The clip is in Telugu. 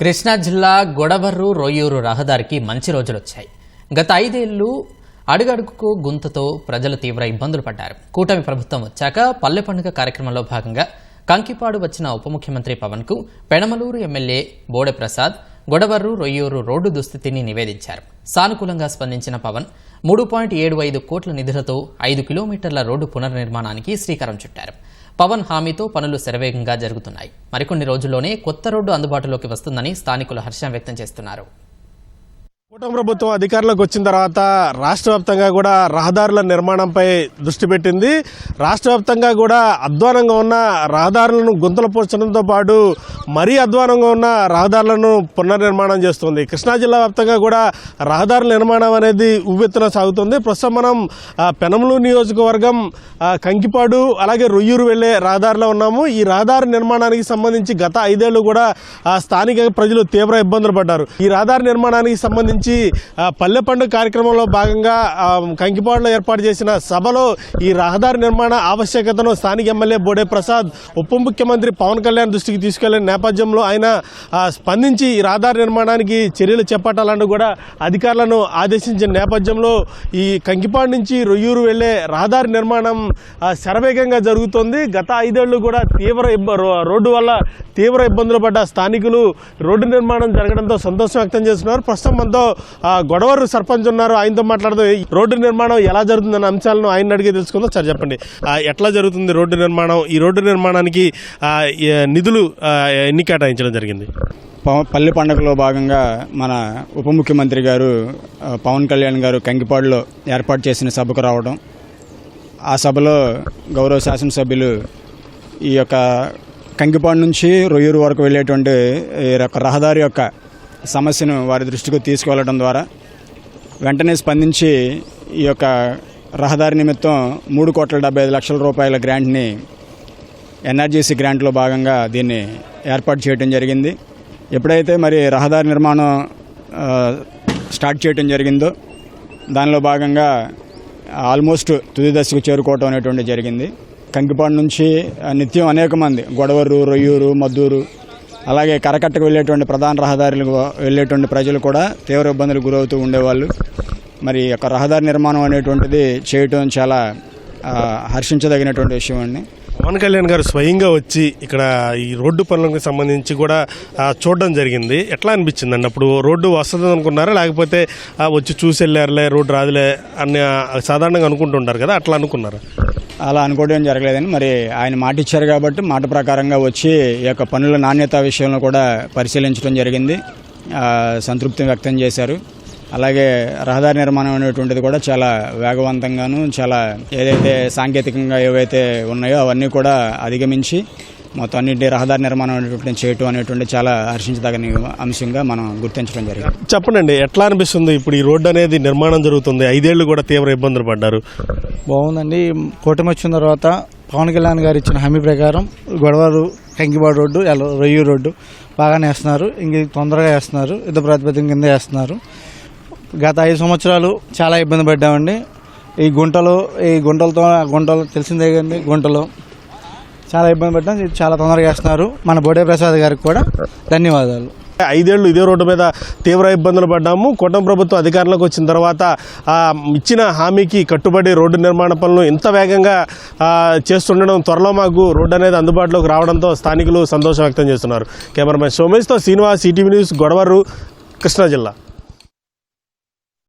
కృష్ణా జిల్లా గొడవర్రు రొయ్యూరు రహదారికి మంచి రోజులు వచ్చాయి గత ఐదేళ్ళు అడుగడుగుకు గుంతతో ప్రజలు తీవ్ర ఇబ్బందులు పడ్డారు. కూటమి ప్రభుత్వం వచ్చాక పల్లె పండుగ కార్యక్రమంలో భాగంగా కంకిపాడు వచ్చిన ఉప ముఖ్యమంత్రి పవన్కు పెడమలూరు ఎమ్మెల్యే బోడె ప్రసాద్ గొడవర్రు రొయ్యూరు రోడ్డు దుస్థితిని నివేదించారు. సానుకూలంగా స్పందించిన పవన్ మూడు పాయింట్ ఏడు ఐదు కోట్ల నిధులతో ఐదు కిలోమీటర్ల రోడ్డు పునర్నిర్మాణానికి శ్రీకారం చుట్టారు. పవన్ హామీతో పనులు శరవేగంగా జరుగుతున్నాయి. మరికొన్ని రోజుల్లోనే కొత్త రోడ్డు అందుబాటులోకి వస్తుందని స్థానికులు హర్షం వ్యక్తం చేస్తున్నారు. కూటమి ప్రభుత్వం అధికారంలోకి వచ్చిన తర్వాత రాష్ట్ర వ్యాప్తంగా కూడా రహదారుల నిర్మాణంపై దృష్టి పెట్టింది రాష్ట్ర వ్యాప్తంగా కూడా అధ్వానంగా ఉన్న రహదారులను గుంతలు పోర్చడంతో పాటు మరీ అధ్వానంగా ఉన్న రహదారులను పునర్నిర్మాణం చేస్తుంది కృష్ణా జిల్లా వ్యాప్తంగా కూడా రహదారుల నిర్మాణం అనేది ఉవ్వెత్తున సాగుతుంది ప్రస్తుతం మనం పెనమలూరు నియోజకవర్గం కంకిపాడు అలాగే రొయ్యూరు వెళ్ళే రహదారిలో ఉన్నాము ఈ రహదారి నిర్మాణానికి సంబంధించి గత ఐదేళ్ళు కూడా స్థానిక ప్రజలు తీవ్ర ఇబ్బందులు పడ్డారు ఈ రహదారి నిర్మాణానికి సంబంధించి ఆ, పల్లె పండుగ కార్యక్రమంలో భాగంగా కంకిపాడులో ఏర్పాటు చేసిన సభలో ఈ రహదారి నిర్మాణ ఆవశ్యకతను స్థానిక ఎమ్మెల్యే బోడే ప్రసాద్ ఉప ముఖ్యమంత్రి పవన్ కళ్యాణ్ దృష్టికి తీసుకెళ్ళిన నేపథ్యంలో ఆయన స్పందించి ఈ రహదారి నిర్మాణానికి చర్యలు చేపట్టాలని కూడా అధికారులను ఆదేశించిన నేపథ్యంలో ఈ కంకిపాడు నుంచి రొయ్యూరు వెళ్ళే రహదారి నిర్మాణం శరవేగంగా జరుగుతోంది. గత ఐదేళ్ళు కూడా తీవ్ర ఇబ్బ- రో- రోడ్డు వల్ల తీవ్ర ఇబ్బందులు పడ్డ స్థానికులు రోడ్డు నిర్మాణం జరగడంతో సంతోషం వ్యక్తం చేస్తున్నారు. ప్రస్తుతం మనతో గొడవరు సర్పంచ్ ఉన్నారు ఆయనతో మాట్లాడుతూ ఈ రోడ్డు నిర్మాణం ఎలా జరుగుతుందన్న అంశాలను ఆయన అడిగి తెలుసుకుందాం. సార్ చెప్పండి. ఎట్లా జరుగుతుంది రోడ్డు నిర్మాణం? ఈ రోడ్డు నిర్మాణానికి నిధులు ఎన్ని కేటాయించడం జరిగింది? పవ- పల్లె పండుగలో భాగంగా మన ఉప ముఖ్యమంత్రి గారు పవన్ కళ్యాణ్ గారు కంకిపాడులో ఏర్పాటు చేసిన సభకు రావడం ఆ సభలో గౌరవ శాసనసభ్యులు ఈ యొక్క కంకిపాడు నుంచి రొయ్యూరు వరకు వెళ్ళేటువంటి ఈ యొక్క రహదారి యొక్క సమస్యను వారి దృష్టికి తీసుకువెళ్ళడం ద్వారా వెంటనే స్పందించి ఈ యొక్క రహదారి నిమిత్తం మూడు కోట్ల డెబ్బై ఐదు లక్షల రూపాయల గ్రాంట్ని ఎన్ఆర్జీసీ గ్రాంట్లో భాగంగా దీన్ని ఏర్పాటు చేయడం జరిగింది. ఎప్పుడైతే మరి రహదారి నిర్మాణం స్టార్ట్ చేయడం జరిగిందో దానిలో భాగంగా ఆల్మోస్ట్ తుది దశకు చేరుకోవటం అనేటువంటి జరిగింది. కంకిపాడు నుంచి నిత్యం అనేక మంది గొడవరు రొయ్యూరు మద్దూరు అలాగే కరకట్టకు వెళ్ళేటువంటి ప్రధాన రహదారులకు వెళ్ళేటువంటి ప్రజలు కూడా తీవ్ర ఇబ్బందులకు గురవుతూ ఉండేవాళ్ళు. మరి యొక్క రహదారి నిర్మాణం అనేటువంటిది చేయటం చాలా హర్షించదగినటువంటి విషయం అండి. పవన్ కళ్యాణ్ గారు స్వయంగా వచ్చి ఇక్కడ ఈ రోడ్డు పనులకు సంబంధించి కూడా చూడడం జరిగింది. ఎట్లా అనిపించిందండి? అప్పుడు రోడ్డు వస్తుంది అనుకున్నారా? లేకపోతే వచ్చి చూసి వెళ్ళారులే రోడ్డు రాదులే అని సాధారణంగా అనుకుంటుంటారు కదా అట్లా అనుకున్నారా? అలా అనుకోవడం జరగలేదని మరి ఆయన మాట ఇచ్చారు కాబట్టి మాట ప్రకారంగా వచ్చి ఈ యొక్క పనుల నాణ్యత విషయంలో కూడా పరిశీలించడం జరిగింది. సంతృప్తి వ్యక్తం చేశారు. అలాగే రహదారి నిర్మాణం అనేటువంటిది కూడా చాలా వేగవంతంగాను చాలా ఏదైతే సాంకేతికంగా ఏవైతే ఉన్నాయో అవన్నీ కూడా అధిగమించి మొత్తం అన్నింటి రహదారి నిర్మాణం అనేటువంటి చేయటం అనేటువంటి చాలా హర్షించదగిన అంశంగా మనం గుర్తించడం జరిగింది. చెప్పండి ఎట్లా అనిపిస్తుంది ఇప్పుడు ఈ రోడ్డు అనేది నిర్మాణం జరుగుతుంది? ఐదేళ్ళు కూడా తీవ్ర ఇబ్బందులు పడ్డారు. బాగుందండి. కూటమి వచ్చిన తర్వాత పవన్ కళ్యాణ్ గారు ఇచ్చిన హామీ ప్రకారం గొడవరు కంకిబాడు రోడ్డు ఎల- రొయ్యూరు రోడ్డు బాగానే వేస్తున్నారు. ఇంక తొందరగా వేస్తున్నారు. యుద్ధ ప్రాతిపదిక కింద వేస్తున్నారు. గత ఐదు సంవత్సరాలు చాలా ఇబ్బంది పడ్డామండి. ఈ గుంటలు ఈ గుంటలతో గుంటలు తెలిసిందే కదండి గుంటలు. చాలా ఇబ్బంది పడ్డాం. ఇది చాలా తొందరగా చేస్తున్నారు. మన బోడే ప్రసాద్ గారికి కూడా ధన్యవాదాలు. ఐదేళ్ళు ఇదే రోడ్డు మీద తీవ్ర ఇబ్బందులు పడ్డాము. కూటమి ప్రభుత్వం అధికారంలోకి వచ్చిన తర్వాత ఇచ్చిన హామీకి కట్టుబడి రోడ్డు నిర్మాణ పనులు ఇంత వేగంగా చేస్తుండడం త్వరలో మాకు రోడ్డు అనేది అందుబాటులోకి రావడంతో స్థానికులు సంతోషం వ్యక్తం చేస్తున్నారు. కెమెరామెన్ సోమేష్తో శ్రీనివాస్ ఈటీవీ న్యూస్ గొడవరు కృష్ణా జిల్లా.